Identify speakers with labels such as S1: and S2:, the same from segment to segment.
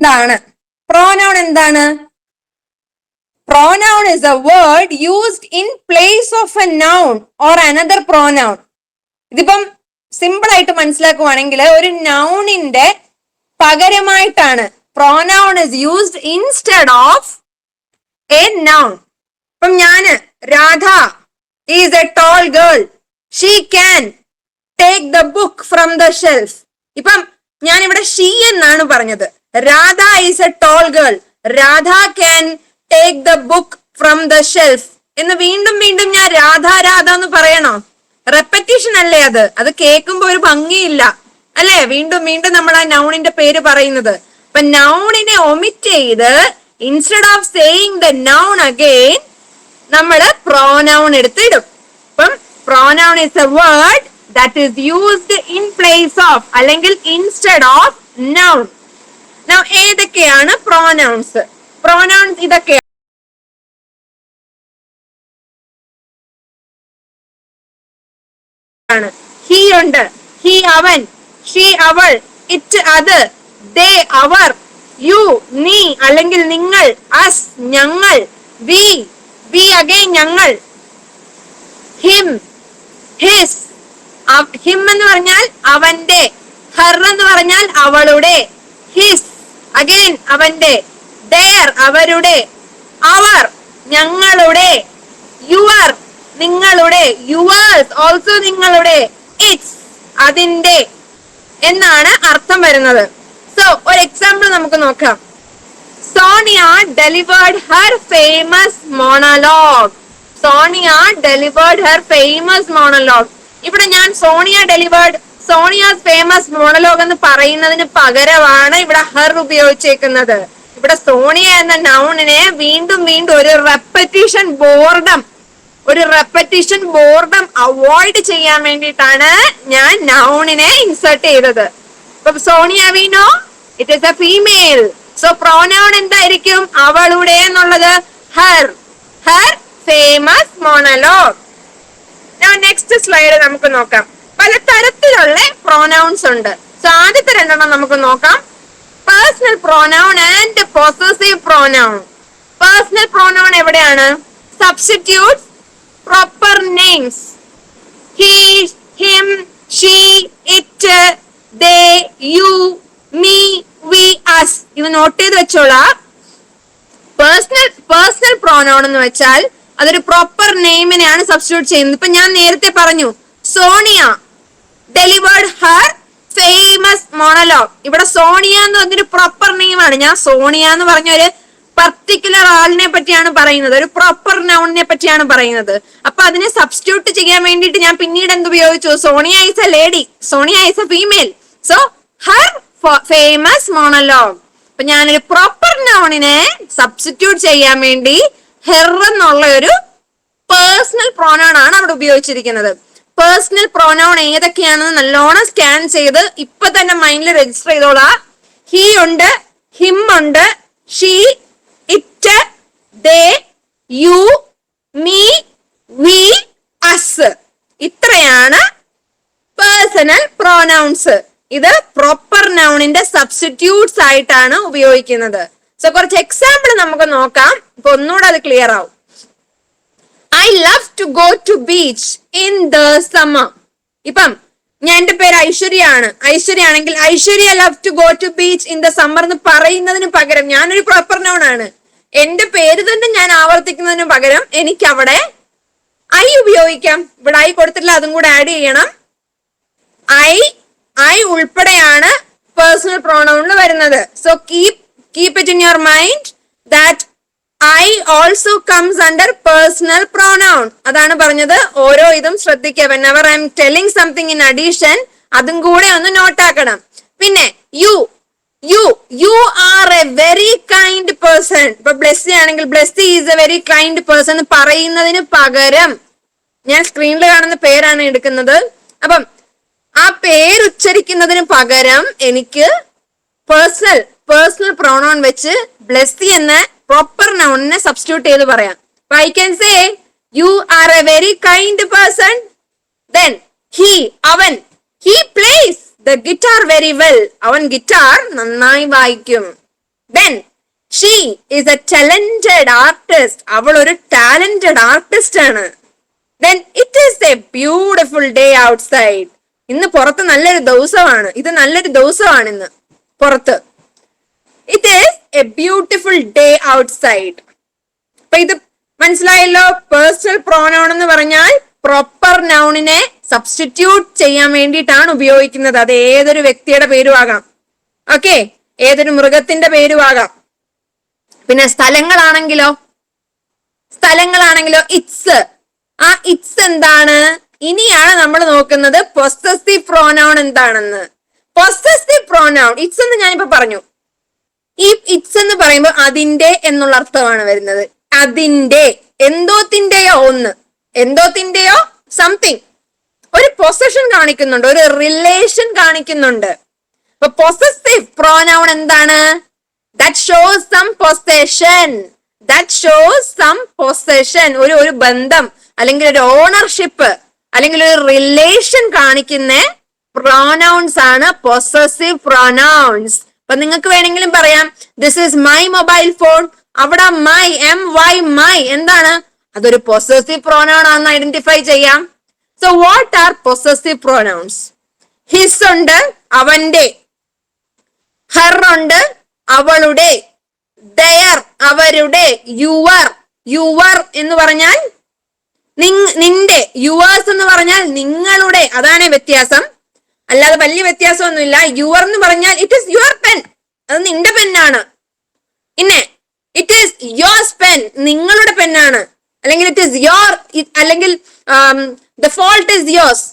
S1: എന്താണ് പ്രോനൗൺ എന്താണ്? Pronoun is a word used in place of a noun or another pronoun ഇതിപ്പം simple ആയിട്ട് മനസ്സിലാക്കുവാണെങ്കിൽ ഒരു നൗണിന്റെ പകരമായിട്ടാണ് pronoun is used instead of a noun ഇപ്പം ഞാൻ Radha is a tall girl she can take the book from the shelf ഇപ്പം ഞാൻ ഇവിടെ ഷീ എന്നാണ് പറഞ്ഞത്. Radha is a tall girl Radha can take the book from the shelf എന്ന് വീണ്ടും വീണ്ടും ഞാൻ രാധ രാധ എന്ന് പറയണോ. റെപ്പറ്റീഷൻ അല്ലേ അത്? അത് കേൾക്കുമ്പോ ഒരു ഭംഗിയില്ല. അല്ലേ? വീണ്ടും വീണ്ടും നമ്മൾ ആ നൗണിന്റെ പേര് പറയുന്നത്. അപ്പൊ നൗണിനെ ഒമിറ്റ് ചെയ്ത് instead of saying the noun again നമ്മൾ പ്രോനൗൺ എടുത്തിടും അപ്പം pronoun is a word that is used in place of അല്ലെങ്കിൽ ഇൻസ്റ്റെഡ് ഓഫ് നൗൺ ഏതൊക്കെയാണ് പ്രോനൗൺസ് പ്രോനൗൺസ് ഇതൊക്കെയാണ് ഹി ഉണ്ട്. ഹി അവൻ. ഷീ അവൾ. ഇറ്റ് അത്. ദേ അവർ. യു നീ അല്ലെങ്കിൽ നിങ്ങൾ അസ് ഞങ്ങൾ. വി വി അഗൈൻ ഞങ്ങൾ. ഹിം ഹിസ് ഹിം എന്ന് പറഞ്ഞാൽ അവന്റെ ഹർ എന്ന് പറഞ്ഞാൽ അവളുടെ. ഹിസ് അഗൈൻ അവന്റെ ദയർ അവരുടെ അവർ ഞങ്ങളുടെ യുവർ നിങ്ങളുടെ യുവേഴ്സ് ഓൾസോ നിങ്ങളുടെ ഇറ്റ്സ് അതിന്റെ എന്നാണ് അർത്ഥം വരുന്നത്. സോ ഒരു എക്സാമ്പിൾ നമുക്ക് നോക്കാം. Sonia delivered her famous monologue Sonia delivered her famous monologue ഇവിടെ ഞാൻ Sonia delivered Sonia's famous monologue എന്ന് പറയുന്നതിന് പകരമാണ് ഇവിടെ ഹെർ ഉപയോഗിച്ചേക്കുന്നത്. ഇവിടെ സോണിയ എന്ന നൗണിനെ വീണ്ടും വീണ്ടും ഒരു റെപ്പറ്റീഷൻ ബോർഡം ഒരു റെപ്പറ്റീഷൻ ബോർഡം അവോയ്ഡ് ചെയ്യാൻ വേണ്ടിയിട്ടാണ് ഞാൻ നൗണിനെ ഇൻസേർട്ട് ചെയ്തത്. ഇപ്പൊ Sonia we know it is a female so pronoun എന്തായിരിക്കും? അവളുടെ എന്നുള്ളത് her her famous monologue next slide നമുക്ക് നോക്കാം. തരത്തിലുള്ള പ്രോനൗൺസ് ഉണ്ട്. സോ ആദ്യത്തെ രണ്ടെണ്ണം നമുക്ക് നോക്കാം. Personal pronoun and possessive pronoun personal pronoun എവിടെയാണ്? Substitute proper names he him she it they you me we us ഇത് നോട്ട് ചെയ്ത് വെച്ചോളാ. പേഴ്സണൽ പേഴ്സണൽ പ്രോനൗൺ എന്ന് വെച്ചാൽ അതൊരു പ്രോപ്പർ നെയിമിനെയാണ് സബ്സ്റ്റിറ്റ്യൂട്ട് ചെയ്യുന്നത്. ഇപ്പൊ ഞാൻ നേരത്തെ പറഞ്ഞു Sonia delivered her famous monologue ഇവിടെ സോണിയ എന്ന് പറഞ്ഞൊരു പ്രോപ്പർ നെയിമാണ് ഞാൻ സോണിയ എന്ന് പറഞ്ഞ ഒരു പർട്ടിക്കുലർ ആളിനെ പറ്റിയാണ് പറയുന്നത്. ഒരു പ്രോപ്പർ നൗണിനെ പറ്റിയാണ് പറയുന്നത്. അപ്പൊ അതിനെ സബ്സ്റ്റിറ്റ്യൂട്ട് ചെയ്യാൻ വേണ്ടിയിട്ട് ഞാൻ പിന്നീട് എന്ത് ഉപയോഗിച്ചു? Sonia is a lady Sonia is a female so her famous monologue അപ്പൊ ഞാനൊരു പ്രോപ്പർ നൗണിനെ സബ്സ്റ്റിറ്റ്യൂട്ട് ചെയ്യാൻ വേണ്ടി ഹെർ എന്നുള്ള ഒരു പേഴ്സണൽ പ്രോണൗൺ ആണ് അവിടെ ഉപയോഗിച്ചിരിക്കുന്നത്. പേഴ്സണൽ പ്രോനൗൺ ഏതൊക്കെയാണെന്ന് നല്ലോണം സ്കാൻ ചെയ്ത് ഇപ്പൊ തന്നെ മൈൻഡിൽ രജിസ്റ്റർ ചെയ്തോളാ. ഹി ഉണ്ട് ഹിം ഉണ്ട് she it they you me we us ഇത്രയാണ് പേഴ്സണൽ പ്രോനൗൺസ് ഇത് പ്രോപ്പർ നൗണിന്റെ സബ്സ്റ്റിറ്റ്യൂട്ട്സ് ആയിട്ടാണ് ഉപയോഗിക്കുന്നത്. സോ കുറച്ച് എക്സാമ്പിൾ നമുക്ക് നോക്കാം. ഇപ്പൊ ഒന്നുകൂടെ അത് ക്ലിയർ ആവും. I love to go to beach in the summer ഇപ്പം ഞാൻ എന്റെ പേര് ഐശ്വര്യ ആണ് ഐശ്വര്യ ആണെങ്കിൽ Aishwarya love to go to beach in the summer എന്ന് പറയുന്നതിന് പകരം ഞാനൊരു പ്രോപ്പർ നോൺ ആണ്. എന്റെ പേര് തന്നെ ഞാൻ ആവർത്തിക്കുന്നതിന് പകരം എനിക്ക് അവിടെ ഐ ഉപയോഗിക്കാം. ഇവിടെ ഐ കൊടുത്തിട്ടില്ല അതും കൂടെ ആഡ് ചെയ്യണം. ഐ ഐ ഉൾപ്പെടെയാണ് പേഴ്സണൽ പ്രോണൗണിൽ വരുന്നത്. So keep keep it in your mind that I also comes under personal pronoun അതാണ് പറഞ്ഞത് ഓരോ ഇതും ശ്രദ്ധിക്കുക. Whenever I am telling something in addition അതും കൂടെ ഒന്ന് നോട്ടാക്കണം പിന്നെ you you you are a very kind person ഇപ്പൊ ബ്ലെസ്സി ആണെങ്കിൽ Blessy is a very kind person പറയുന്നതിന് പകരം ഞാൻ സ്ക്രീനിൽ കാണുന്ന പേരാണ് എടുക്കുന്നത്. അപ്പം ആ പേര് ഉച്ചരിക്കുന്നതിന് പകരം എനിക്ക് പേഴ്സണൽ പേഴ്സണൽ പ്രോണോൺ വെച്ച് ബ്ലെസ്സി എന്ന പ്രോപ്പർ നൗണിനെ സബ്സ്റ്റിറ്റ്യൂട്ട് ചെയ്ത് പറയാം. I can say you are a very kind person then he അവൻ he plays the guitar very well അവൻ ഗിറ്റാർ നന്നായി വായിക്കും. Then she is a talented artist അവൾ ഒരു ടാലന്റഡ് ആർട്ടിസ്റ്റ് ആണ്. Then it is a beautiful day outside ഇന്ന് പുറത്ത് നല്ലൊരു ദിവസമാണ്. ഇത് നല്ലൊരു ദിവസമാണ് ഇന്ന്. പുറത്ത്. It is a beautiful day outside അപ്പൊ ഇത് മനസ്സിലായല്ലോ? പേഴ്സണൽ പ്രോനൗൺ എന്ന് പറഞ്ഞാൽ പ്രോപ്പർ നൗണിനെ സബ്സ്റ്റിറ്റ്യൂട്ട് ചെയ്യാൻ വേണ്ടിയിട്ടാണ് ഉപയോഗിക്കുന്നത്. അത് ഏതൊരു വ്യക്തിയുടെ പേരും ആകാം. ഓക്കെ ഏതൊരു മൃഗത്തിന്റെ പേരും ആകാം. പിന്നെ സ്ഥലങ്ങളാണെങ്കിലോ? സ്ഥലങ്ങളാണെങ്കിലോ? ഇറ്റ്സ് ആ ഇറ്റ്സ് എന്താണ്? ഇനിയാണ് നമ്മൾ നോക്കുന്നത് പൊസസീവ് പ്രോനൗൺ എന്താണെന്ന്. പൊസസീവ് പ്രോനൗൺ ഇറ്റ്സ് എന്ന് ഞാനിപ്പോ പറഞ്ഞു. ഈ ഇറ്റ്സ് എന്ന് പറയുമ്പോൾ അതിന്റെ എന്നുള്ള അർത്ഥമാണ് വരുന്നത്. അതിന്റെ എന്തോത്തിന്റെയോ ഒന്ന് എന്തോത്തിന്റെയോ സംതിങ് ഒരു പൊസഷൻ കാണിക്കുന്നുണ്ട് ഒരു റിലേഷൻ കാണിക്കുന്നുണ്ട്. അപ്പൊ പൊസസീവ് പ്രോനൗൺ എന്താണ്? That shows some possession that shows some possession ഒരു ഒരു ബന്ധം അല്ലെങ്കിൽ ഒരു ഓണർഷിപ്പ് അല്ലെങ്കിൽ ഒരു റിലേഷൻ കാണിക്കുന്ന പ്രോനൗൺസ് ആണ് പൊസസീവ് പ്രോനൗൺസ് അപ്പൊ നിങ്ങൾക്ക് വേണമെങ്കിലും പറയാം this is my mobile phone അവിടെ മൈ എം വൈ മൈ എന്താണ്? അതൊരു പൊസസീവ് പ്രോനൗൺ ആണെന്ന് ഐഡന്റിഫൈ ചെയ്യാം. So what are possessive pronouns his ഉണ്ട് അവന്റെ. ഹർ ഉണ്ട് അവളുടെ. ദയർ അവരുടെ. യുവർ യുവർ എന്ന് പറഞ്ഞാൽ നിന്റെ. യുവേഴ്സ് എന്ന് പറഞ്ഞാൽ നിങ്ങളുടെ. അതാണ് വ്യത്യാസം. അല്ലാതെ വലിയ വ്യത്യാസമൊന്നുമില്ല. യുവർ എന്ന് പറഞ്ഞാൽ ഇറ്റ് ഇസ് യുവർ പെൻ അത് നിന്റെ പെന്നാണ് പിന്നെ ഇറ്റ് ഈസ് യുവർ പെൻ നിങ്ങളുടെ പെന്നാണ് അല്ലെങ്കിൽ ഇറ്റ് ഇസ് യുവർ അല്ലെങ്കിൽ the fault is yours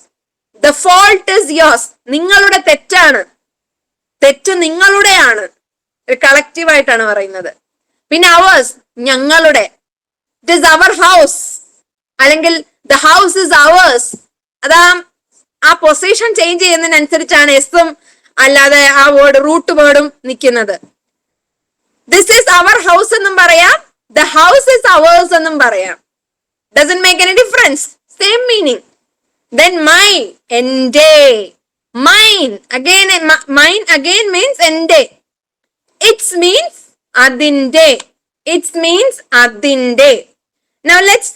S1: the fault is yours നിങ്ങളുടെ തെറ്റാണ്. തെറ്റ് നിങ്ങളുടെയാണ്. ഒരു കളക്റ്റീവ് ആയിട്ടാണ് പറയുന്നത്. പിന്നെ അവേഴ്സ് ഞങ്ങളുടെ. ഇറ്റ് ഇസ് അവർ ഹൗസ് അല്ലെങ്കിൽ ദ ഹൗസ് ഇസ് അവേഴ്സ് അതാ ആ പൊസിഷൻ ചേഞ്ച് ചെയ്യുന്നതിനനുസരിച്ചാണ് എസും അല്ലാതെ ആ വേർഡ് റൂട്ട് വേർഡും നിൽക്കുന്നത് ദിസ് ഈസ് അവർ ഹൗസ് എന്നും പറയാം. ദ ഹൗസ് ഇസ് അവേഴ്സ് എന്നും പറയാം. Doesn't make any difference same meaning then my എന്റെ mine again mine again means എന്റെ ഇറ്റ്സ് മീൻസ് അതിന്റെ ഇറ്റ്സ് മീൻസ് അതിന്റെ Now let's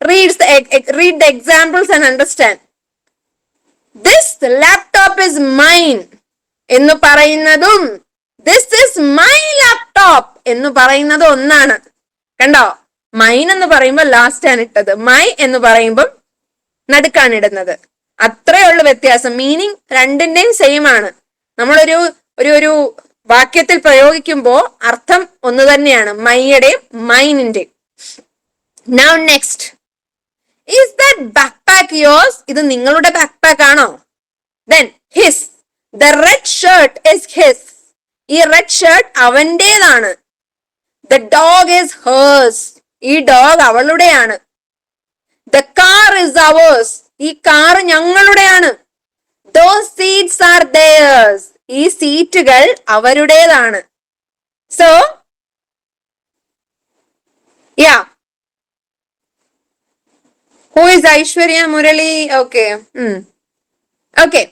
S1: read the, read the examples and This laptop is mine എന്ന് പറയുന്നതും this is my laptop എന്ന് പറയുന്നത് ഒന്നാണ്. കണ്ടോ? മൈൻ എന്ന് പറയുമ്പോൾ ലാസ്റ്റ് ആണ് ഇട്ടത്. മൈ എന്ന് പറയുമ്പോൾ നടുക്കാണ് ഇടുന്നത്. അത്രേ ഉള്ളൂ വ്യത്യാസം. മീനിങ് രണ്ടിന്റെയും സെയിം ആണ്. നമ്മളൊരു ഒരു ഒരു വാക്യത്തിൽ പ്രയോഗിക്കുമ്പോൾ അർത്ഥം ഒന്ന് തന്നെയാണ്. മൈയുടെയും മൈനിന്റെയും now next is that backpack yours ഇത് നിങ്ങളുടെ ബാക്ക് പാക്ക് ആണോ? Then his the red shirt is his ഈ റെഡ് ഷർട്ട് അവന്റേതാണ്. ദ ഡോഗ് ഇസ് ഹേഴ്സ് ഈ ഡോഗ് അവളുടെയാണ്. ദ കാർ ഇസ് അവേഴ്സ് ഈ കാർ ഞങ്ങളുടെയാണ്. ദോ സീറ്റ്സ് ആർ ദയേഴ്സ് ഈ സീറ്റുകൾ അവരുടേതാണ്. So yeah Who is Aishwarya Murali okay okay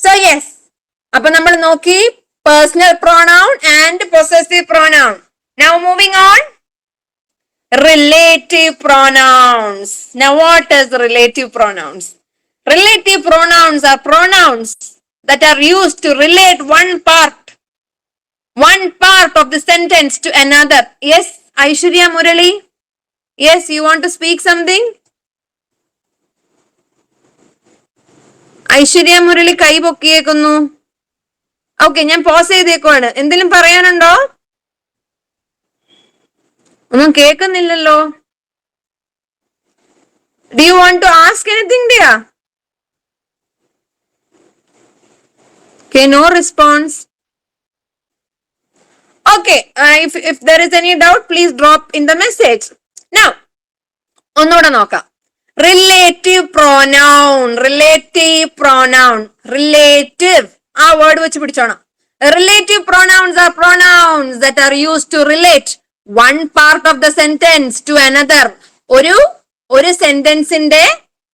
S1: so yes അപ്പൊ നമ്മൾ നോക്കി personal pronoun and possessive pronoun now moving on relative pronouns. Now, what is relative pronouns? Relative pronouns are pronouns that are used to relate one part, one part of the sentence to another. Yes, Aishwarya Murali? Yes, you want to speak something? Aishwarya Murali കൈ പൊക്കിയേക്കുന്നു. Okay ഞാൻ pose ചെയ്തേക്കുവാണ്. എന്തെങ്കിലും പറയാനുണ്ടോ? ഒന്നും കേൾക്കുന്നില്ലല്ലോ do you want to ask anything dear K no response Okay, if if there is any doubt, please drop in the message. Now, ഒന്നുകൂടെ നോക്കാം. Relative pronoun relative pronoun relative ആ വേർഡ് വെച്ച് പിടിച്ചോണം. Relative pronouns are pronouns that are use to relate one part of the sentence to another ഒരു ഒരു സെന്റൻസിന്റെ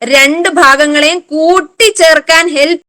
S1: രണ്ട് ഭാഗങ്ങളെയും കൂട്ടിച്ചേർക്കാൻ help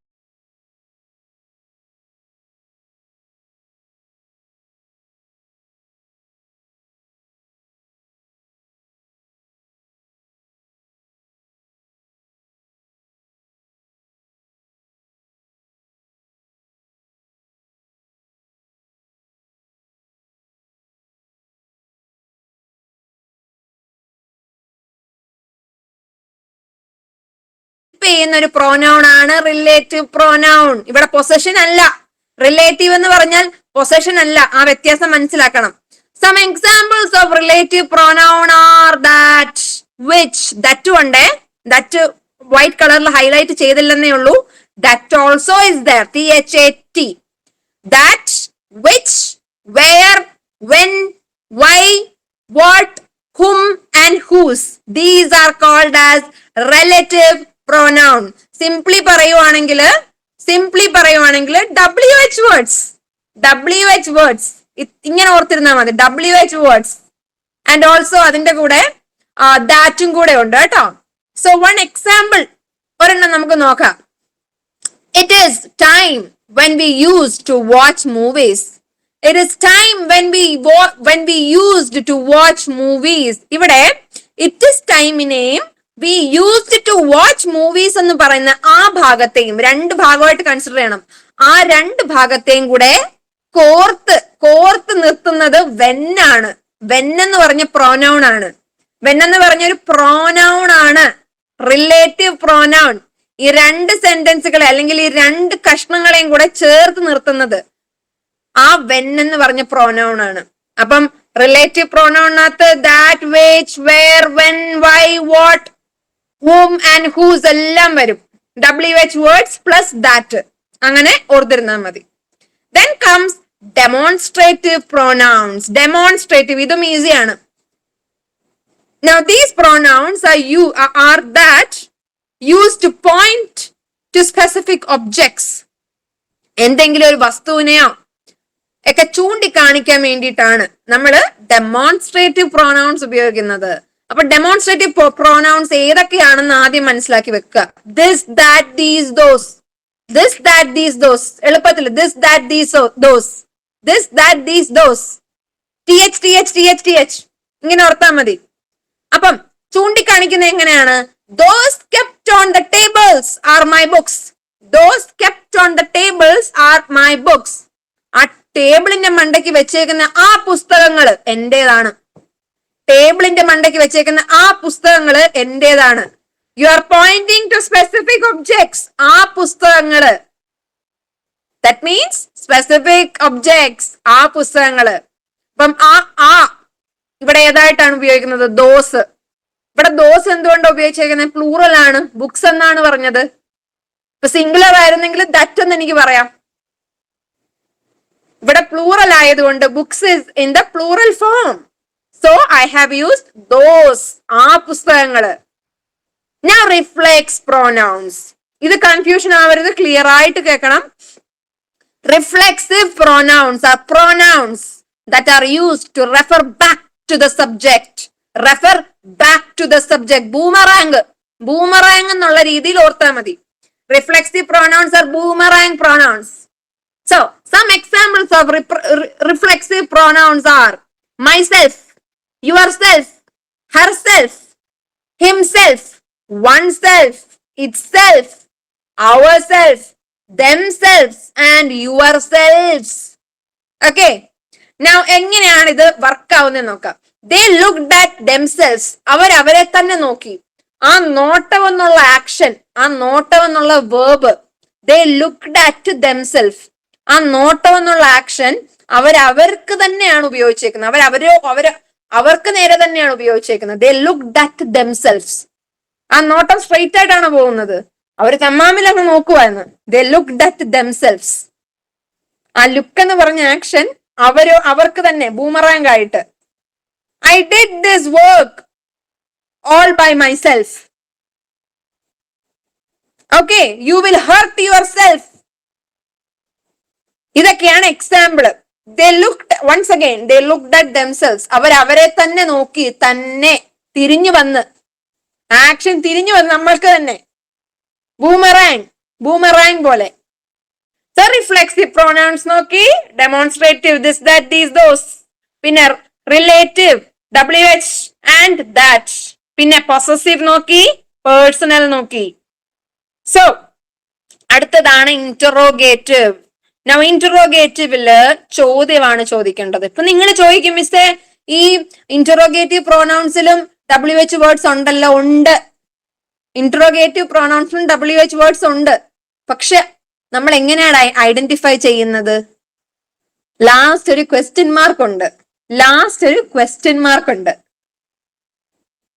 S1: ചെയ്യുന്ന ഒരു പ്രോനൗൺ ആണ് റിലേറ്റീവ് പ്രോനൗൺ ഇവിടെ പൊസഷൻ അല്ല. റിലേറ്റീവ് എന്ന് പറഞ്ഞാൽ പൊസഷൻ അല്ല. ആ വ്യത്യാസം മനസ്സിലാക്കണം. Some examples of relative pronoun are that which that ഉണ്ട്. ദറ്റ് വൈറ്റ് കളറിൽ ഹൈലൈറ്റ് ചെയ്തില്ലെന്നേ ഉള്ളൂ. That also is there T H A T that which where when why what whom and whose. These are called as relative pronoun. Simply പറയുവാണെങ്കിൽ simply പറയുവാണെങ്കിൽ W H words W H words ഇങ്ങനെ ഓർത്തിരുന്നാൽ മതി. W H words and also അതിന്റെ കൂടെ ദാറ്റും കൂടെ ഉണ്ട് കേട്ടോ. സോ വൺ എക്സാമ്പിൾ ഒരെണ്ണം നമുക്ക് നോക്കാം. It is time when we use to watch movies it is time when we when we used to watch movies ഇവിടെ it is ടൈമിനെയും we used to watch movies എന്ന് പറയുന്ന ആ ഭാഗത്തെയും രണ്ട് ഭാഗമായിട്ട് കൺസിഡർ ചെയ്യണം. ആ രണ്ട് ഭാഗത്തെയും കൂടെ കോർത്ത് കോർത്ത് നിർത്തുന്നത് വെന്നാണ് വെന്നെന്ന് പറഞ്ഞ പ്രോനൗൺ ആണ്. വെന്നെന്ന് പറഞ്ഞ ഒരു പ്രോനൗൺ ആണ്. റിലേറ്റീവ് പ്രോനൗൺ ഈ രണ്ട് സെന്റൻസുകളെ അല്ലെങ്കിൽ ഈ രണ്ട് കഷ്ണങ്ങളെയും കൂടെ ചേർത്ത് നിർത്തുന്നത് ആ വെന്നെന്ന് പറഞ്ഞ പ്രോനൗൺ ആണ്. അപ്പം relative പ്രോനൗണിനകത്ത് that which when why what whom and whose എല്ലാം വരും. W H words plus that അങ്ങനെ ഓർത്തിരുന്നാൽ മതി. Then comes demonstrative pronouns demonstrative ഇതും ഈസിയാണ് Now these pronouns are you are that used to point to specific objects. എന്തെങ്കിലും ഒരു വസ്തുവിനെയോ ഒക്കെ ചൂണ്ടിക്കാണിക്കാൻ വേണ്ടിയിട്ടാണ് നമ്മൾ ഡെമോൺസ്ട്രേറ്റീവ് പ്രോനൗൺസ് ഉപയോഗിക്കുന്നത്. അപ്പൊ ഡെമോൺസ്ട്രേറ്റീവ് പ്രോനൗൺസ് ഏതൊക്കെയാണെന്ന് ആദ്യം മനസ്സിലാക്കി വെക്കുക. This that these those this that these those എളുപ്പത്തിൽ. This that these those this that these those T H T H T H T H ഇങ്ങനെ ഓർത്താൽ മതി. അപ്പം ചൂണ്ടിക്കാണിക്കുന്നത് എങ്ങനെയാണ്? Those kept on the tables are my books those kept on the tables are my books ആ ടേബിളിന്റെ മണ്ടയ്ക്ക് വെച്ചേക്കുന്ന ആ പുസ്തകങ്ങൾ എന്റേതാണ്? ടേബിളിന്റെ മണ്ടയ്ക്ക് വെച്ചേക്കുന്ന ആ പുസ്തകങ്ങൾ എന്റേതാണ്. You are pointing to specific objects ആ പുസ്തകങ്ങൾ. ദറ്റ് മീൻസ് സ്പെസിഫിക് ഒബ്ജെക്ട്സ് ആ പുസ്തകങ്ങൾ. അപ്പം ആ ആ ഇവിടെ ഏതായിട്ടാണ് ഉപയോഗിക്കുന്നത്? ദോസ് ഇവിടെ ദോസ് എന്തുകൊണ്ടാണ് ഉപയോഗിച്ചേക്കുന്നത്? പ്ലൂറൽ ആണ്. ബുക്സ് എന്നാണ് പറഞ്ഞത്. ഇപ്പൊ സിംഗുലർ ആയിരുന്നെങ്കിൽ ദറ്റ് എന്ന് എനിക്ക് പറയാം. ഇവിടെ പ്ലൂറൽ ആയതുകൊണ്ട് books is in the plural form so I have used those ആ പുസ്തകങ്ങള് ഞാൻ റിഫ്ലെക്സ് പ്രോനൗൺസ് ഇത് കൺഫ്യൂഷൻ ആവരുത് ക്ലിയർ ആയിട്ട് കേൾക്കണം reflexive pronouns are pronouns that are used to refer back to the subject refer back to the subject boomerang boomerang എന്നുള്ള രീതിയിൽ ഓർത്താൽ മതി reflexive pronouns are boomerang pronouns so some examples of rep- re- reflexive pronouns are myself yourself herself himself oneself itself ourself themselves and yourselves. Okay. Now എങ്ങനെയാണ് ഇത് work ആവുന്നത് നോക്കാം. They look that themselves അവർ അവരെ തന്നെ നോക്കി. ആ നോട്ടം എന്നുള്ള ആക്ഷൻ ആ നോട്ടം എന്നുള്ള verb they look that themselves ആ നോട്ടം എന്നുള്ള ആക്ഷൻ അവർ അവർക്ക് തന്നെയാണ് ഉപയോഗിച്ചേക്കുന്നത്. അവർ അവരോ അവർ അവർക്ക് നേരെ തന്നെയാണ് ഉപയോഗിച്ചേക്കുന്നത്. ദേ ലുക്ക് ഡറ്റ് ദംസെൽഫ്സ് ആ നോട്ടം സ്ട്രെയിറ്റ് ആയിട്ടാണ് പോകുന്നത്. അവർ തമ്മാമിൽ അങ്ങ് നോക്കുവായിരുന്നു. ദ ലുക്ക് ഡറ്റ് ദംസെൽഫ്സ് ആ ലുക്ക് എന്ന് പറഞ്ഞ ആക്ഷൻ അവരോ അവർക്ക് തന്നെ ബൂമറാങ്ക് ആയിട്ട്. I did this work all by myself okay you will hurt yourself ഇതൊക്കെയാണ് example they once again they look at themselves അവർ അവരെ തന്നെ നോക്കി തന്നെ തിരിഞ്ഞു വന്ന്. ആക്ഷൻ തിരിഞ്ഞു വന്ന് നമ്മൾക്ക് തന്നെ. ബൂമറാങ് ബൂമറാങ് പോലെ. റിഫ്ലെക്സീവ് പ്രൊനൗൺസ് നോക്കി demonstrative this that these those പിന്നെ relative W H and that പിന്നെ പൊസസീവ് നോക്കി പേഴ്സണൽ നോക്കി. സോ അടുത്തതാണ് ഇന്ററോഗേറ്റീവ് നൗ ഇന്ററോഗേറ്റീവിൽ ചോദ്യമാണ് ചോദിക്കേണ്ടത്. ഇപ്പൊ നിങ്ങൾ ചോദിക്കും മിസ്സേ ഈ ഇന്ററോഗേറ്റീവ് പ്രൊണൗൺസിലും ഡബ്ല്യു എച്ച് വേർഡ്സ് ഉണ്ടല്ലോ ഉണ്ട്. ഇന്ററോഗേറ്റീവ് പ്രൊണൗൺസിലും ഡബ്ല്യു എച്ച് വേർഡ്സ് ഉണ്ട്. പക്ഷെ നമ്മൾ എങ്ങനെയാണ് ഐഡന്റിഫൈ ചെയ്യുന്നത്? ലാസ്റ്റ് ഒരു ക്വസ്റ്റ്യൻ മാർക്ക് ഉണ്ട്. ലാസ്റ്റ് ഒരു ക്വസ്റ്റ്യൻ മാർക്ക് ഉണ്ട്.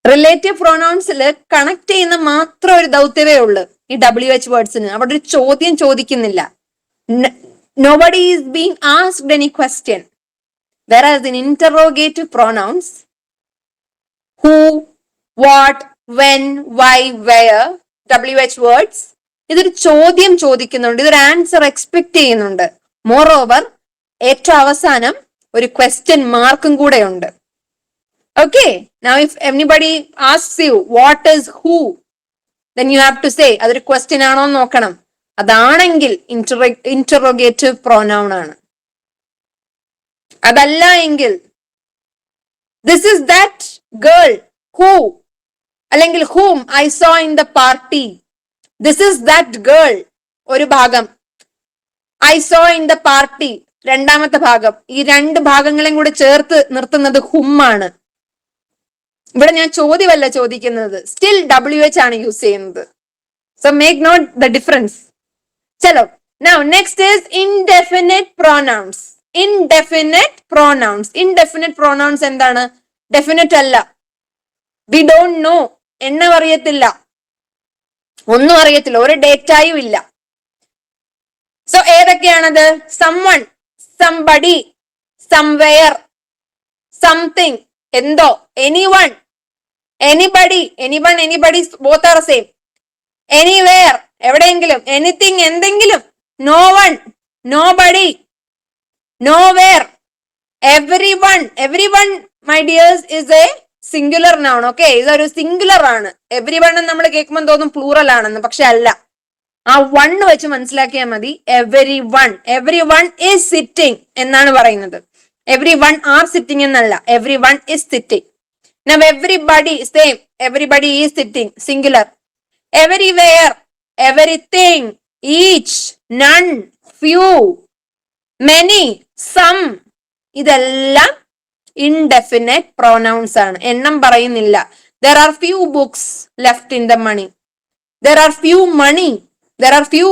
S1: റിലേറ്റീവ് പ്രൊണൗൺസിൽ കണക്ട് ചെയ്യുന്ന മാത്രം ഒരു ദൗത്യമേ ഉള്ളൂ ഈ ഡബ്ല്യു എച്ച് വേർഡ്സിന് അവിടെ ഒരു ചോദ്യം ചോദിക്കുന്നില്ല. Nobody is being asked any question. whereas in interrogative pronouns. Who what when why where wh words. ഇതൊരു ചോദ്യം ചോദിക്കുന്നുണ്ട്. ഇതൊരു ആൻസർ എക്സ്പെക്ട് ചെയ്യുന്നുണ്ട്. മോർ ഓവർ ഏറ്റവും അവസാനം ഒരു ക്വസ്റ്റ്യൻ മാർക്കും കൂടെ ഉണ്ട്. Okay now if anybody asks you what is who then you have to say അതൊരു ക്വസ്റ്റ്യൻ ആണോ നോക്കണം. അതാണെങ്കിൽ ഇന്ററോഗേറ്റീവ് പ്രോനൗൺ ആണ്. അതല്ല എങ്കിൽ this is that girl who അല്ലെങ്കിൽ whom I saw in the party this is that girl ഒരു ഭാഗം. I saw in the party രണ്ടാമത്തെ ഭാഗം. ഈ രണ്ട് ഭാഗങ്ങളെയും കൂടെ ചേർത്ത് നിർത്തുന്നത് ഹും ആണ്. ഇവിടെ ഞാൻ ചോദ്യമല്ല ചോദിക്കുന്നത്. സ്റ്റിൽ ഡബ്ല്യു എച്ച് ആണ് യൂസ് ചെയ്യുന്നത്. So make note the difference Chalo. Now next is indefinite pronouns indefinite pronouns indefinite pronouns എന്താണ്? ഡെഫിനറ്റ് അല്ല. വി ഡോണ്ട് നോ എണ്ണം അറിയത്തില്ല ഒന്നും അറിയത്തില്ല. ഒരു ഡേറ്റായും ഇല്ല. സോ ഏതൊക്കെയാണത്? സംവൺ സംബടി സംവെയർ സംതിങ് എന്തോ anyone anybody anyone anybody both are same anywhere എവിടെയെങ്കിലും എനിത്തിങ് എന്തെങ്കിലും. No one nobody nowhere everyone everyone my dears is a singular noun okay ഇതൊരു സിംഗുലർ ആണ്. എവറി വൺ നമ്മൾ കേൾക്കുമ്പോൾ തോന്നും പ്ലൂറൽ ആണെന്ന് പക്ഷെ അല്ല. ആ വൺ വെച്ച് മനസ്സിലാക്കിയാൽ മതി. Everyone everyone is sitting എന്നാണ് പറയുന്നത്. എവറി വൺ ആർ സിറ്റിംഗ് എന്നല്ല. Everyone is sitting now everybody same everybody is sitting singular everywhere everything, each, none, few, many, some ഇതെല്ലാം ഇൻഡെഫിനറ്റ് പ്രോനൗൺസ് ആണ്. എണ്ണം പറയുന്നില്ല. There are few books left in the money there are few money there are few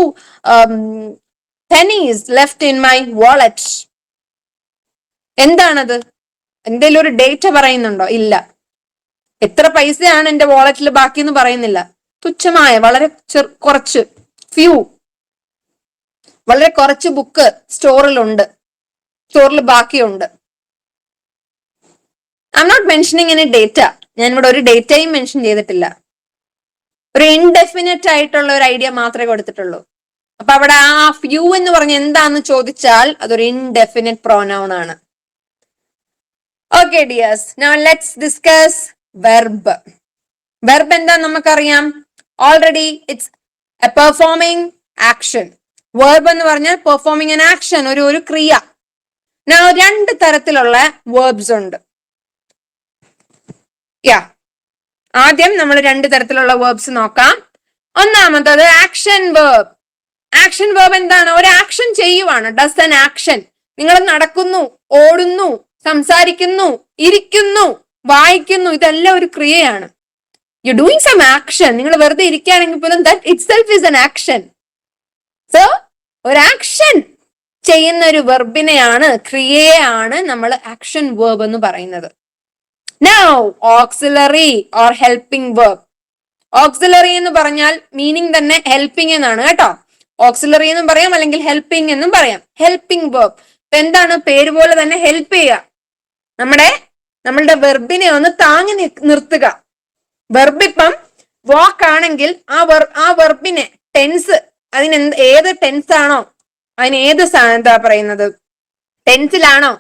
S1: pennies left in my wallet എന്താണത്? എന്തെങ്കിലും ഒരു data പറയുന്നുണ്ടോ? ഇല്ല. എത്ര പൈസയാണ് എന്റെ വാളറ്റിൽ ബാക്കി എന്ന് പറയുന്നില്ല. തുച്ഛമായ വളരെ കുറച്ച് ഫ്യൂ വളരെ കുറച്ച് ബുക്ക് സ്റ്റോറിലുണ്ട് സ്റ്റോറിൽ ബാക്കിയുണ്ട്. I am not mentioning any data ഞാൻ ഇവിടെ ഒരു ഡേറ്റയും മെൻഷൻ ചെയ്തിട്ടില്ല. ഒരു ഇൻഡെഫിനറ്റ് ആയിട്ടുള്ള ഒരു ഐഡിയ മാത്രമേ കൊടുത്തിട്ടുള്ളൂ. അപ്പൊ അവിടെ ആ ഫ്യൂ എന്ന് പറഞ്ഞ എന്താന്ന് ചോദിച്ചാൽ അതൊരു ഇൻഡെഫിനറ്റ് പ്രോനൗൺ ആണ്. Okay dears now let's discuss verb verb എന്താ നമുക്കറിയാം? Already it's a performing action verb എന്ന് പറഞ്ഞാൽ പെർഫോമിങ് ആൻ ആക്ഷൻ ഒരു ഒരു ക്രിയ. രണ്ട് തരത്തിലുള്ള വേർബ്സ് ഉണ്ട്. യാ ആദ്യം നമ്മൾ രണ്ട് തരത്തിലുള്ള വേർബ്സ് നോക്കാം. ഒന്നാമത്തത് ആക്ഷൻ വേർബ് ആക്ഷൻ വേർബ് എന്താണ്? ഒരു ആക്ഷൻ ചെയ്യുവാണ്. ഡസ് ആൻ ആക്ഷൻ നിങ്ങൾ നടക്കുന്നു ഓടുന്നു സംസാരിക്കുന്നു ഇരിക്കുന്നു വായിക്കുന്നു ഇതെല്ലാം ഒരു ക്രിയയാണ്. യു ഡൂയിങ് സം ആക്ഷൻ നിങ്ങൾ വെറുതെ ഇരിക്കുകയാണെങ്കിൽ പോലും that itself is an action so ഒരു ആക്ഷൻ ചെയ്യുന്ന ഒരു വെർബിനെയാണ് ക്രിയയാണ് നമ്മൾ ആക്ഷൻ വേർബ് എന്ന് പറയുന്നത്. Now auxiliary or helping verb auxiliary എന്ന് പറഞ്ഞാൽ മീനിങ് തന്നെ ഹെൽപ്പിംഗ് എന്നാണ് കേട്ടോ. ഓക്സിലറി എന്നും പറയാം അല്ലെങ്കിൽ ഹെൽപ്പിംഗ് എന്നും പറയാം. ഹെൽപ്പിംഗ് വേർബ് ഇപ്പൊ എന്താണ് പേര് പോലെ തന്നെ ഹെൽപ്പ് ചെയ്യുക. നമ്മുടെ നമ്മളുടെ വെർബിനെ ഒന്ന് താങ്ങി നിർത്തുക. വെർബ് ഇപ്പം വാക്ക് ആണെങ്കിൽ ആ വെർ ആ വെർബിനെ ടെൻസ് അതിന് എന്ത് ഏത് ടെൻസ് ആണോ അതിന് ഏത് എന്താ പറയുന്നത് ടെൻസിലാണോ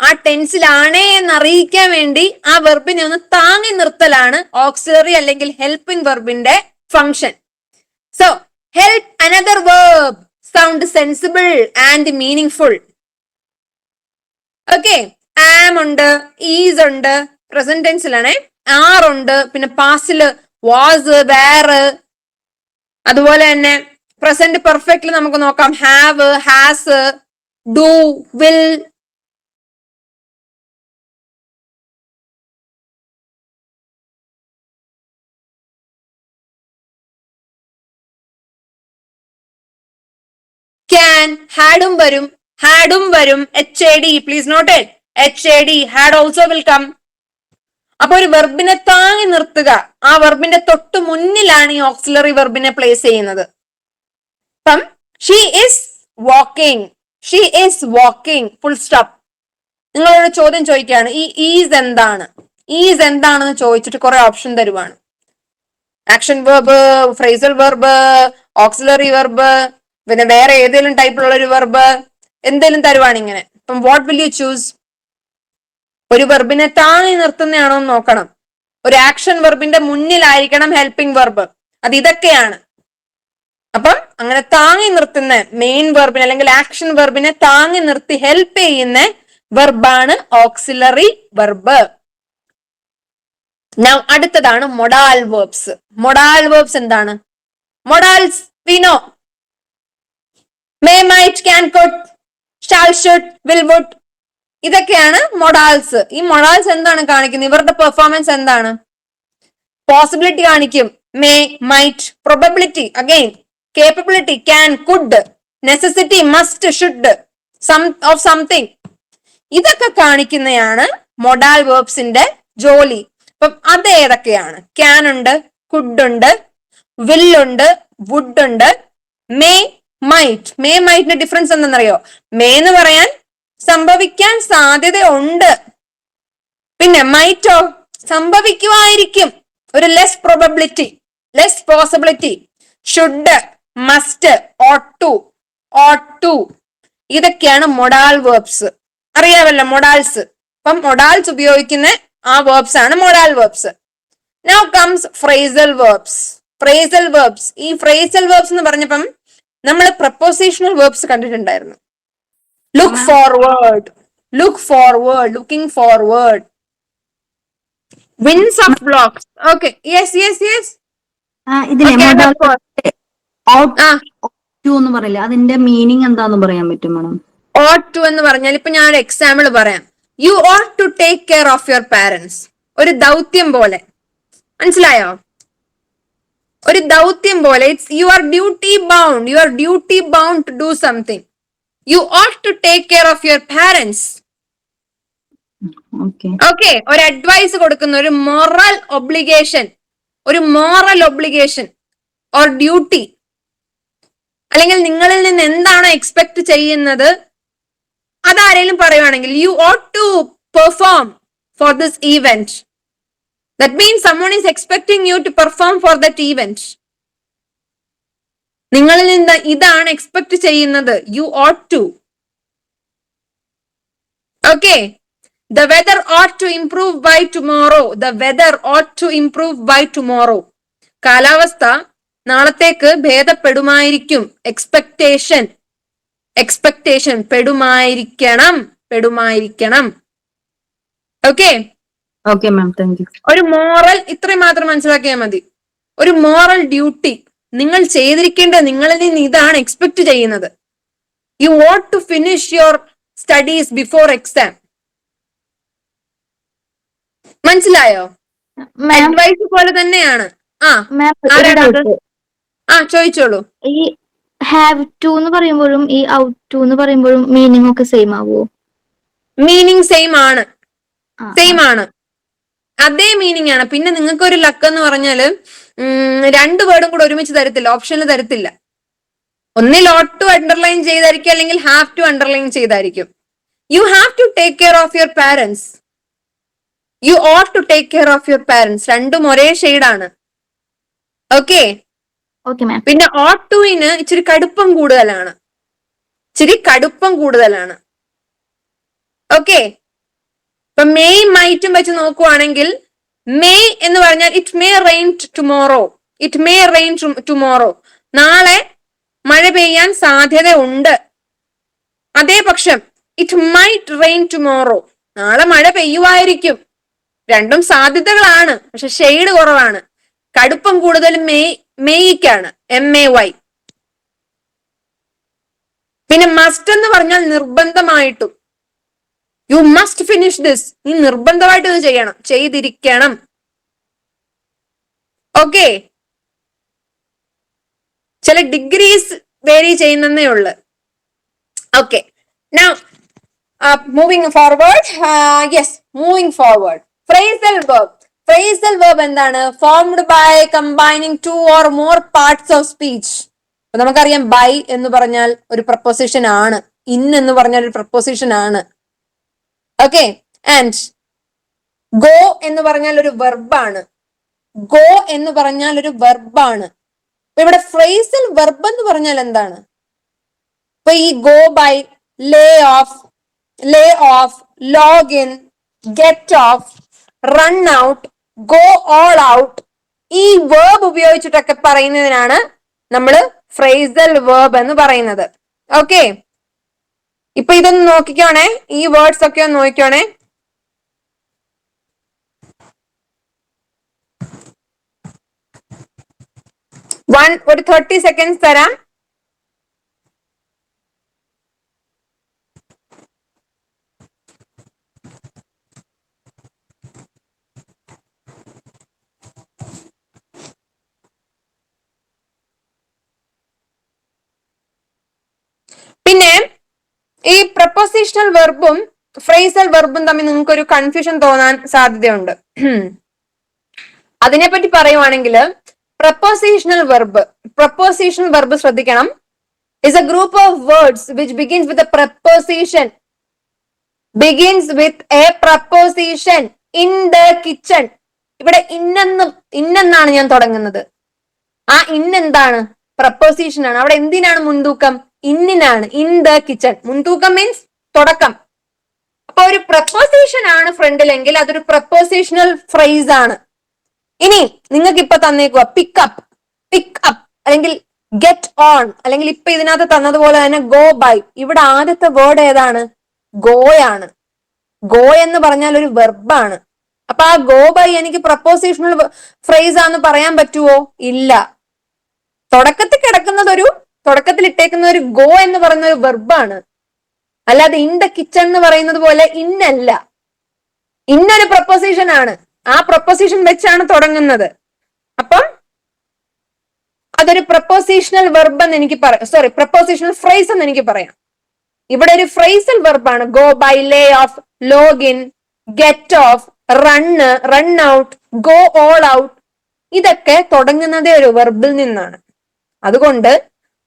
S1: ആ ടെൻസിലാണേ എന്ന് അറിയിക്കാൻ വേണ്ടി ആ വെർബിനെ ഒന്ന് താങ്ങി നിർത്തലാണ് ഓക്സിലറി അല്ലെങ്കിൽ helping വെർബിന്റെ function so help another verb sound sensible and meaningful okay am ഉണ്ട് ഈസ് ഉണ്ട് പ്രസന്റ് ടെൻസിലാണേ ആറുണ്ട് പിന്നെ പാസിൽ വാസ് വേറ് അതുപോലെ തന്നെ പ്രസന്റ് പെർഫെക്റ്റിൽ നമുക്ക് നോക്കാം. Have has do will can ഹാഡും വരും. ഹാഡും വരും. H A D please note H A D had also will come അപ്പൊ ഒരു വെർബിനെ താങ്ങി നിർത്തുക. ആ വെർബിന്റെ തൊട്ട് മുന്നിലാണ് ഈ ഓക്സിലറി വെർബിനെ പ്ലേസ് ചെയ്യുന്നത്. അപ്പം she is walking she is walking full stop നിങ്ങളോട് ചോദ്യം ചോദിക്കുകയാണ്. ഈ ഈസ് എന്താണ്? ഈസ് എന്താണെന്ന് ചോദിച്ചിട്ട് കുറെ option തരുവാണ്. Action verb phrasal verb auxiliary verb പിന്നെ വേറെ ഏതെങ്കിലും ടൈപ്പിലുള്ള ഒരു വെർബ് എന്തെങ്കിലും തരുവാണ് ഇങ്ങനെ. അപ്പം വാട്ട് വിൽ യു ചൂസ് ഒരു വെർബിനെ താങ്ങി നിർത്തുന്നതാണോ എന്ന് നോക്കണം. ഒരു ആക്ഷൻ വെർബിന്റെ മുന്നിലായിരിക്കണം ഹെൽപ്പിംഗ് വെർബ് അത് ഇതൊക്കെയാണ്. അപ്പം അങ്ങനെ താങ്ങി നിർത്തുന്ന മെയിൻ വെർബിനെ അല്ലെങ്കിൽ ആക്ഷൻ വെർബിനെ താങ്ങി നിർത്തി ഹെൽപ്പ് ചെയ്യുന്ന വെർബാണ് ഓക്സിലറി വെർബ് Now അടുത്തതാണ് മൊഡാൽ വേർബ്സ് മൊഡാൽ വേർബ്സ് എന്താണ്? Modals Vino may might can could shall should will ഇതൊക്കെയാണ് മൊഡാൽസ് ഈ മൊഡാൽസ് എന്താണ് കാണിക്കുന്നത്? ഇവരുടെ പെർഫോമൻസ് എന്താണ്? പോസിബിലിറ്റി കാണിക്കും. May might probability again capability can could necessity must should some of something ഇതൊക്കെ കാണിക്കുന്നതാണ് മൊഡാൽ വേർബ്സിന്റെ ജോലി. അപ്പം അത് ഏതൊക്കെയാണ്? ക്യാൻ ഉണ്ട് കുഡ് ഉണ്ട് വില്ലുണ്ട് വുഡ് ഉണ്ട് മേ മൈറ്റ് മേ മൈറ്റിന്റെ ഡിഫറൻസ് എന്തെന്നറിയോ മേ എന്ന് പറയാൻ സംഭവിക്കാൻ സാധ്യത ഉണ്ട് പിന്നെ മൈറ്റോ സംഭവിക്കുമായിരിക്കും. ഒരു less probability less possibility should must ought to to ഇതൊക്കെയാണ് മൊഡാൽ വേർബ്സ് അറിയാമല്ലോ മൊഡാൽസ് അപ്പം മൊഡാൽസ് ഉപയോഗിക്കുന്ന ആ വേർബ്സ് ആണ് modal verbs now comes phrasal verbs phrasal verbs ഈ ഫ്രേസൽ വേർബ്സ് എന്ന് പറഞ്ഞപ്പം നമ്മൾ പ്രപ്പോസിഷണൽ വേർബ്സ് കണ്ടിട്ടുണ്ടായിരുന്നു. Look forward look forward looking forward wins of blocks okay yes yes yes
S2: എന്ന് പറയില്ല? അതിന്റെ മീനിങ് എന്താന്ന് പറയാൻ പറ്റും മാഡം
S1: ഓട്ട് ടു എന്ന് പറഞ്ഞാൽ ഇപ്പൊ ഞാൻ ഒരു എക്സാമ്പിൾ പറയാം. You ought to take care of your parents ഒരു ദൗത്യം പോലെ. മനസ്സിലായോ? ഒരു ദൗത്യം പോലെ. It's you are duty bound you are duty bound to do something you ought to take care of your
S2: parents
S1: okay ഒരു അഡ്വൈസ് കൊടുക്കുന്ന ഒരു മൊറൽ ഒബ്ലിഗേഷൻ ഒരു മോറൽ ഒബ്ലിഗേഷൻ ഓർ ഡ്യൂട്ടി അല്ലെങ്കിൽ നിങ്ങളിൽ നിന്ന് എന്താണോ എക്സ്പെക്ട് ചെയ്യുന്നത് അതാരെങ്കിലും പറയുവാണെങ്കിൽ you ought to perform for this event that means someone is expecting you to perform for that event നിങ്ങളിൽ നിന്ന് ഇതാണ് എക്സ്പെക്ട് ചെയ്യുന്നത്. You ought to okay the weather ought to improve by tomorrow the weather ought to improve by tomorrow കാലാവസ്ഥ നാളത്തേക്ക് ഭേദപ്പെടുമായിരിക്കും. Expectation expectation പെടുമായിരിക്കണം. പെടുമായിരിക്കണം. Okay
S2: okay ma'am thank you
S1: ഒരു moral ഇത്രയും മാത്രം മനസ്സിലാക്കിയാൽ മതി. ഒരു മോറൽ ഡ്യൂട്ടി നിങ്ങൾ ചെയ്തിരിക്കേണ്ടത് നിങ്ങളിൽ നിന്ന് ഇതാണ് എക്സ്പെക്ട് ചെയ്യുന്നത്. You want to finish your studies before exam മനസ്സിലായോ? അഡ്വൈസ് പോലെ തന്നെയാണ്. ആ? ആ ചോദിച്ചോളൂ.
S2: ഈ ഹാവ് ടു എന്ന് പറയുമ്പോഴും ഈ ഔട്ട് ടു എന്ന് പറയുമ്പോഴും മീനിങ് ഒക്കെ സെയിം ആവുമോ
S1: മീനിങ് സെയിം ആണ്. സെയിം ആണ്. അതേ മീനിങ് ആണ്. പിന്നെ നിങ്ങൾക്ക് ഒരു ലക്ക് എന്ന് പറഞ്ഞാൽ രണ്ട് വേർഡും കൂടെ ഒരുമിച്ച് തരത്തില്ല. ഓപ്ഷനിൽ തരത്തില്ല. ഒന്നിൽ ഓട്ട് ടു അണ്ടർലൈൻ ചെയ്തായിരിക്കും അല്ലെങ്കിൽ have to underline ചെയ്തായിരിക്കും. You have to take care of your parents you ought to take care of your parents രണ്ടും ഒരേ ഷെയ്ഡാണ് ഓക്കെ പിന്നെ ഓട്ട് ടുവിന് ഇച്ചിരി കടുപ്പം കൂടുതലാണ്. ഇച്ചിരി കടുപ്പം കൂടുതലാണ്. ഓക്കെ ഇപ്പൊ മെയ് മൈറ്റും വെച്ച് നോക്കുവാണെങ്കിൽ മെയ് എന്ന് പറഞ്ഞാൽ it may rain tomorrow it may rain tomorrow നാളെ മഴ പെയ്യാൻ സാധ്യത ഉണ്ട്. അതേ പക്ഷം ഇറ്റ് മൈറ്റ് റെയിൻ ടുമോറോ നാളെ മഴ പെയ്യുമായിരിക്കും. രണ്ടും സാധ്യതകളാണ്. പക്ഷെ ഷെയ്ഡ് കുറവാണ്. കടുപ്പം കൂടുതൽ മെയ് മെയ്ക്കാണ് എം എ വൈ പിന്നെ മസ്റ്റ് എന്ന് പറഞ്ഞാൽ നിർബന്ധമായിട്ടും. യു മസ്റ്റ് ഫിനിഷ് ദിസ് നീ നിർബന്ധമായിട്ട് ഇത് ചെയ്യണം. ചെയ്തിരിക്കണം. ഓക്കെ ചില ഡിഗ്രീസ് വേരി ചെയ്യുന്നേ ഉള്ളു. Okay Now, forward moving forward. Forward. Phrasal verb. Phrasal verb എന്താണ്? Formed by combining two or more parts of speech നമുക്കറിയാം ബൈ എന്ന് പറഞ്ഞാൽ ഒരു പ്രപ്പോസിഷൻ ആണ്. ഇൻ എന്ന് പറഞ്ഞാൽ ഒരു പ്രപ്പോസിഷൻ ആണ്. ഓക്കെ ആൻഡ് ഗോ എന്ന് പറഞ്ഞാൽ ഒരു വെർബാണ് ഗോ എന്ന് പറഞ്ഞാൽ ഒരു വെർബാണ് ഇവിടെ ഫ്രേസൽ വെർബ് എന്ന് പറഞ്ഞാൽ എന്താണ്? ഇപ്പൊ ഈ go by lay off lay off log in get off run out go all out ഈ വേർബ് ഉപയോഗിച്ചിട്ടൊക്കെ പറയുന്നതിനാണ് നമ്മൾ ഫ്രേസൽ വേർബ് എന്ന് പറയുന്നത്. ഓക്കെ ഇപ്പൊ ഇതൊന്ന് നോക്കിക്കോണേ. ഈ വേർഡ്സ് ഒക്കെ ഒന്ന് നോക്കിക്കോണേ. വൺ ഒരു തേർട്ടി സെക്കൻഡ്സ് തരാം പിന്നെ ഈ പ്രപ്പോസിഷണൽ വെർബും ഫ്രേസൽ വെർബും തമ്മിൽ നിങ്ങൾക്ക് ഒരു കൺഫ്യൂഷൻ തോന്നാൻ സാധ്യതയുണ്ട്. അതിനെപ്പറ്റി പറയുവാണെങ്കിൽ പ്രപ്പോസിഷണൽ വെർബ് പ്രപ്പോസിഷണൽ വെർബ് ശ്രദ്ധിക്കണം. Is a group of words which begins with a preposition begins with a preposition in the kitchen ഇവിടെ ഇന്നെന്ന് ഇന്നെന്നാണ് ഞാൻ തുടങ്ങുന്നത്. ആ ഇന്നെന്താണ്? പ്രപ്പോസിഷൻ ആണ്. അവിടെ എന്തിനാണ് മുൻതൂക്കം? ഇന്നിനാണ്. ഇൻ ദ കിച്ചൺ മുൻതൂക്കം മീൻസ് തുടക്കം. അപ്പൊ ഒരു പ്രപ്പോസിഷൻ ആണ് ഫ്രണ്ടിലെങ്കിൽ അതൊരു പ്രപ്പോസിഷണൽ ഫ്രേസ് ആണ്. ഇനി നിങ്ങൾക്ക് ഇപ്പൊ തന്നേക്കുക പിക്കപ്പ് പിക്ക് അപ്പ് അല്ലെങ്കിൽ ഗെറ്റ് ഓൺ അല്ലെങ്കിൽ ഇപ്പൊ ഇതിനകത്ത് തന്നതുപോലെ തന്നെ ഗോ ബൈ ഇവിടെ ആദ്യത്തെ വേർഡ് ഏതാണ്? ഗോയാണ് ഗോ എന്ന് പറഞ്ഞാൽ ഒരു വെർബാണ് അപ്പൊ ആ ഗോ ബൈ എനിക്ക് പ്രപ്പോസിഷണൽ ഫ്രേസ് ആന്ന് പറയാൻ പറ്റുമോ ഇല്ല. തുടക്കത്തിൽ കിടക്കുന്നതൊരു തുടക്കത്തിൽ ഇട്ടേക്കുന്ന ഒരു ഗോ എന്ന് പറയുന്ന ഒരു വെർബാണ് അല്ലാതെ ഇൻ ദ കിച്ചൺ എന്ന് പറയുന്നത് പോലെ ഇന്നല്ല ഇന്നൊരു പ്രപ്പോസിഷൻ ആണ്. ആ പ്രപ്പോസിഷൻ വെച്ചാണ് തുടങ്ങുന്നത്. അപ്പം അതൊരു പ്രപ്പോസിഷണൽ വെർബ് എന്ന് എനിക്ക് പറയാം. സോറി പ്രപ്പോസിഷണൽ ഫ്രേസ് എന്ന് എനിക്ക് പറയാം. ഇവിടെ ഒരു phrasal വെർബാണ് go by lay off log in get off run run out go all out ഇതൊക്കെ തുടങ്ങുന്നതേ ഒരു വെർബിൽ നിന്നാണ്. അതുകൊണ്ട്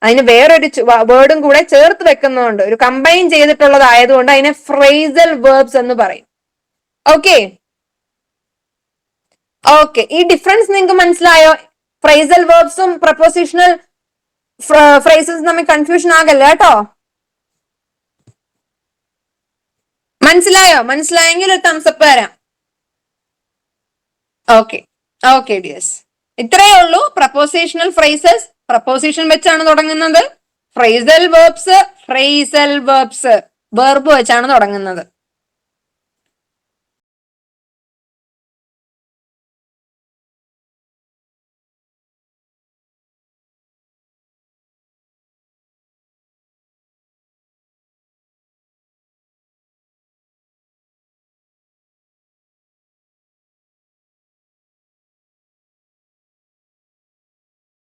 S1: അതിന് വേറൊരു വേർഡും കൂടെ ചേർത്ത് വെക്കുന്നതുകൊണ്ട് ഒരു കമ്പൈൻ ചെയ്തിട്ടുള്ളതായതുകൊണ്ട് അതിനെ ഫ്രേസൽ വേർബ്സ് എന്ന് പറയും. ഓക്കെ ഓക്കെ ഈ ഡിഫറൻസ് നിങ്ങൾക്ക് മനസ്സിലായോ? ഫ്രേസൽ വേർബ്സും പ്രപ്പോസിഷണൽ ഫ്രൈസസും തമ്മിൽ കൺഫ്യൂഷൻ ആകല്ല കേട്ടോ? മനസ്സിലായോ? മനസ്സിലായെങ്കിൽ ഒരു തംസപ്പ് തരാം ഓക്കെ ഓക്കെ ഡിയേഴ്സ് ഇത്രയേ ഉള്ളൂ. പ്രപ്പോസിഷണൽ ഫ്രേസസ് പ്രപ്പോസിഷൻ വെച്ചാണ് തുടങ്ങുന്നത്. Phrasal verbs phrasal verbs verb വെച്ചാണ് തുടങ്ങുന്നത്.